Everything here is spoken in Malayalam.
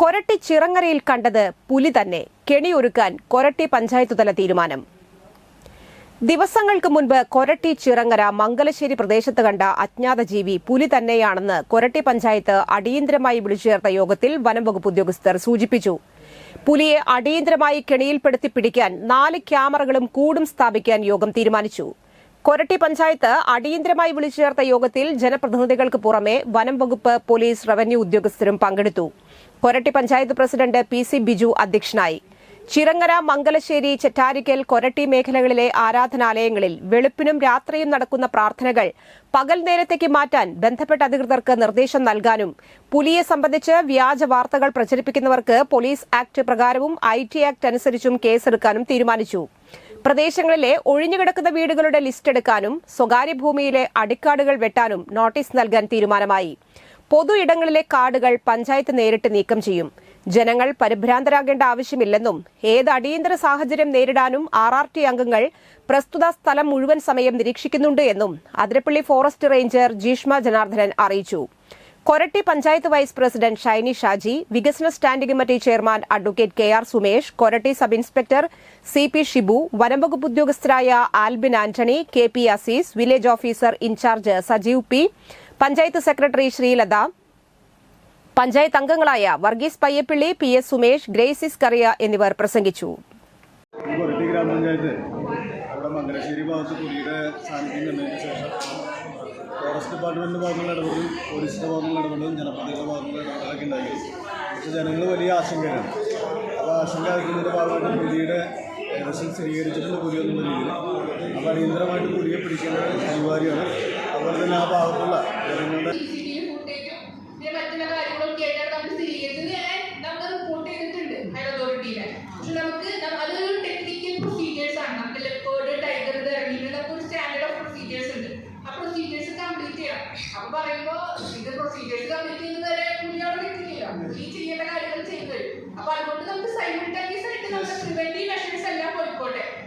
കൊരട്ടി ചിറങ്ങരയിൽ കണ്ടത് പുലി തന്നെ. കെണിയൊരുക്കാൻ കൊരട്ടി പഞ്ചായത്ത് തല തീരുമാനം. ദിവസങ്ങൾക്ക് മുൻപ് കൊരട്ടി ചിറങ്ങര മംഗലശ്ശേരി പ്രദേശത്ത് കണ്ട അജ്ഞാത ജീവി പുലി തന്നെയാണെന്ന് കൊരട്ടി പഞ്ചായത്ത് അടിയന്തരമായി വിളിച്ചു ചേർത്ത യോഗത്തിൽ വനംവകുപ്പ് ഉദ്യോഗസ്ഥർ സൂചിപ്പിച്ചു. പുലിയെ അടിയന്തരമായി കെണിയിൽപ്പെടുത്തി പിടിക്കാൻ നാല് ക്യാമറകളും കൂടും സ്ഥാപിക്കാൻ യോഗം തീരുമാനിച്ചു. കൊരട്ടി പഞ്ചായത്ത് അടിയന്തരമായി വിളിച്ചു ചേർത്ത യോഗത്തിൽ ജനപ്രതിനിധികൾക്ക് പുറമെ വനം വകുപ്പ് പോലീസ് റവന്യൂ ഉദ്യോഗസ്ഥരും പങ്കെടുത്തു. Koratty panchayat president P C Biju അധ്യക്ഷനായി. ചിറങ്ങര മംഗലശ്ശേരി ചെറ്റാരിക്കൽ കൊരട്ടി മേഖലകളിലെ ആരാധനാലയങ്ങളിൽ വെളുപ്പിനും രാത്രിയും നടക്കുന്ന പ്രാർത്ഥനകൾ പകൽ നേരത്തേക്ക് മാറ്റാൻ ബന്ധപ്പെട്ട അധികൃതർക്ക് നിർദ്ദേശം നൽകാനും പുലിയെ സംബന്ധിച്ച് വ്യാജ വാർത്തകൾ പ്രചരിപ്പിക്കുന്നവർക്ക് പോലീസ് ആക്ട് പ്രകാരവും ഐ ആക്ട് അനുസരിച്ചും കേസെടുക്കാനും തീരുമാനിച്ചു. പ്രദേശങ്ങളിലെ ഒഴിഞ്ഞുകിടക്കുന്ന വീടുകളുടെ ലിസ്റ്റ് എടുക്കാനും സ്വകാര്യ ഭൂമിയിലെ അടിക്കാടുകൾ വെട്ടാനും നോട്ടീസ് നൽകാൻ തീരുമാനമായി. പൊതു ഇടങ്ങളിലെ കാടുകൾ പഞ്ചായത്ത് നേരിട്ട് നീക്കം ചെയ്യും. ജനങ്ങൾ പരിഭ്രാന്തരാകേണ്ട ആവശ്യമില്ലെന്നും ഏത് അടിയന്തര സാഹചര്യം നേരിടാനും ആർ ആർ ടി അംഗങ്ങൾ പ്രസ്തുത സ്ഥലം മുഴുവൻ സമയം നിരീക്ഷിക്കുന്നുണ്ട് എന്നും അതിരപ്പള്ളി ഫോറസ്റ്റ് റേഞ്ചർ ജീഷ്മ ജനാർദ്ദനൻ അറിയിച്ചു. കൊരട്ടി പഞ്ചായത്ത് വൈസ് പ്രസിഡന്റ് ഷൈനി ഷാജി വികസന standing committee chairman advocate K R Sumesh Koratty sub inspector C P Shibu വനംവകുപ്പ് ഉദ്യോഗസ്ഥരായ Albin Antony K P Azeez village officer in charge Sajeev P panchayat secretary Sreelatha panchayat അംഗങ്ങളായ വർഗീസ് പയ്യപ്പിള്ളി പി എസ് സുമേഷ് ഗ്രേസിസ് കറിയ എന്നിവർ പ്രസംഗിച്ചു ഈ കൊരട്ടി ഗ്രാമപഞ്ചായത്ത് അവിടെ മംഗലശ്ശേരി ഭാഗത്ത് പുലിയുടെ സാന്നിധ്യം കണ്ടതിന് ശേഷം ഫോറസ്റ്റ് ഡിപ്പാർട്ട്മെന്റിന്റെ ഭാഗത്തുള്ള ഇടപെടലും പോലീസിന്റെ ഭാഗത്തുള്ള ഇടപെടലും ജനപ്രതിയുടെ ഭാഗത്തുള്ള ഇടപെടലൊക്കെ ഉണ്ടായി. പക്ഷേ ജനങ്ങൾ വലിയ ആശങ്കയാണ് അപ്പോൾ ആശങ്ക അയക്കുന്നതിന്റെ ഭാഗമായിട്ട് പുലിയുടെ ഏകദേശം സ്ഥിരീകരിച്ചിട്ടുണ്ട് പുലി എന്നുള്ള രീതിയിൽ. അപ്പോൾ അടിയന്തരമായിട്ട് പുലിയെ പിടിക്കേണ്ടത് അനിവാര്യമാണ് അതുപോലെ തന്നെ ആ ഭാഗത്തുള്ള ജനങ്ങളുടെ CCTV പ്രൊസീജിയേഴ്സ് ഉണ്ട്. ആ പ്രൊസീജിയേഴ്സ് കംപ്ലീറ്റ് ചെയ്യണം. അപ്പൊ പറയുമ്പോ ഇത് പ്രൊസീജിയേഴ്സ് കംപ്ലീറ്റ് ചെയ്യുന്നത് വരെ പുള്ളിയോട് നിൽക്കില്ല ഈ ചെയ്യേണ്ട കാര്യങ്ങൾ ചെയ്തു തരും അപ്പൊ അതുകൊണ്ട് നമുക്ക് സൈമിൾട്ടേനിയസ് ആയിട്ട് നമ്മുടെ പ്രിവെന്റീവ് മെഷേഴ്സ് എല്ലാം പോയിക്കോട്ടെ